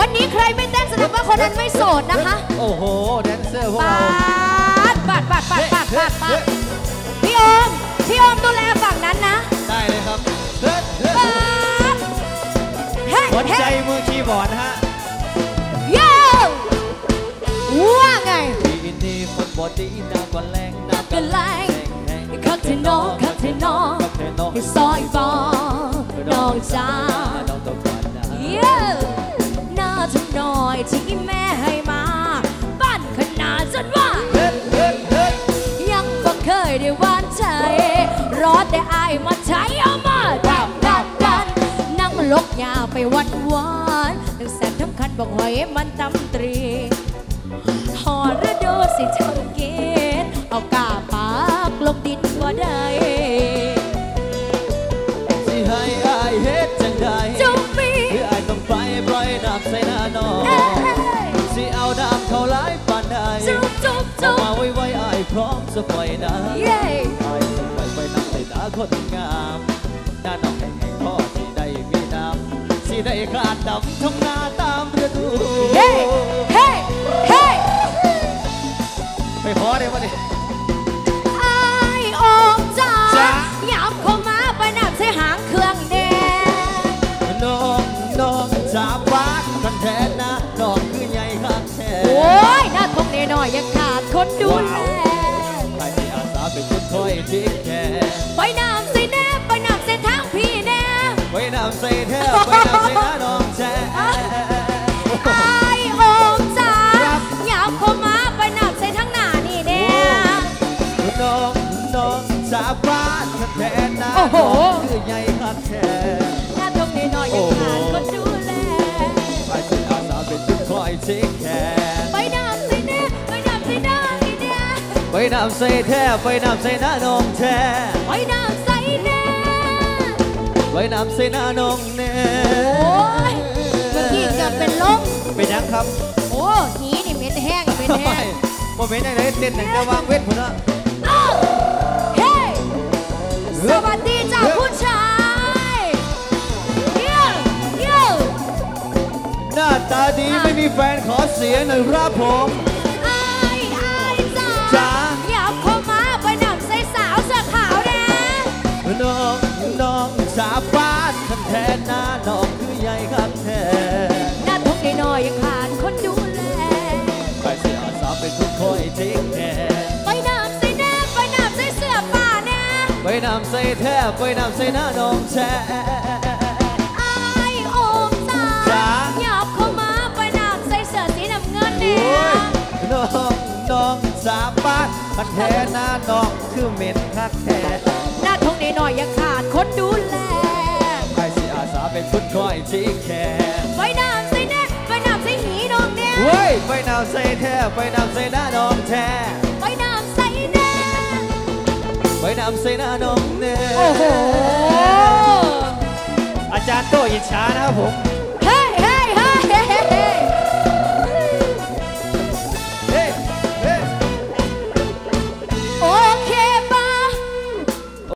วันนี้ใครไม่เต้นแสดงว่าคนนั้นไม่โสดนะคะ โอ้โห แดนเซอร์พวกปาเรา ดปาดปาดปาดปาดปาดปาดพี่โอม พี่โอมดูแลฝั่งนั้นนะได้เลยครับเฮ้ยเฮ้ยปาดเฮ้หัวใจเฮ้มือคีย์บอร์ดนะฮะโย่ว่าไงปีนี้ฝนบ่ดีน้ำก็แรงน้ำก็แรงแห้งคักเทนอคักเทนอ คักเทนอให้ซอยบ ที่แม่ให้มา บ้านขนาดจนว่า ยังบ่เคยได้หวานใจ รอแต่อายมาใช้เอามาดับดับดันนั่งลกยาไปวันวานตั้งแสบทั้งคันบอกหอยมันตำตรีหอระโดสิเกณ พร้อมจะปล่อยน้ำเย้ไอ้สมัยไปนักใส่ตาคนงามหน้าน้องแห่งๆพ่อสิได้มีน้ำสิได้ขาดดำทุ่งนาตามฤดูเฮ้เฮ้เฮ้ไปขอได้ปะดิไอ้โองจ้าจ๊ะหยับเข้ามาไปนับใส่หางเครื่องแดงน้องน้องจากบ้านกันแทนนะน้องคือใหญ่ข้างแท้โอ้ยหน้าทงนหน่อยๆยังขาดคนดูแล แทนนะโอ้โหน้องคือใหญ่ข้างแท้หน้าทงนหน่อยๆยังขาดคนดูแลไปที่อาสาเป็นจุดคอยเช็คแขนไปน้ำใส่แน่ไปน้ำใส่หน้านี่แน่ไปนำใส่แท้ไปนำใส่หน้านองแท้ไปน้ำใส่แน่ไปนำใส่หน้านองแน่โอ้ยเมื่อกี้เกือบเป็นลมเป็นยังครับ โอ้หีนี่เหม็นแห้งเหม็นโอ้แห้งยบ่เป็นยังไงเต้นหนังแต่วางเวทผมนะ ตาดีไม่มีแฟนขอเสียงหน่อยครับผมไอ้ไอ้จ้าจ๊ะอยากเข้ามาไปนำใส่สาวเสื้อขาวนะน้องน้องสาบ้านคันแทนหน้าน้องคือใหญ่คันแท้หน้าทุกนิดหน่อยยังขาดคนดูแลไปเสียอาสาเป็นทุกคอยเช็คแขนไปนำใส่แน่ไปนำใส่เสื้อป่านะไปนำใส่แท้ไปนำใส่หน้านองแท้ น้องสาบ้านคันแท้หน้าน้องคือเหม็นคักแท้หน้าทงนิดหน่อยยังขาดคนดูแลใครสิอาสาเป็นคนคอยชี้แขนไปน้ำใส่แน่ไปน้ำใส่หีน้องเนี่ยเว้ยไปนำใส่แท้ไปนำใส่หน้าน้องแท้ไปน้ำใส่แน่ไปนำใส่หน้าน้องแน่โอ้โหอาจารย์โตอิจฉานะครับผม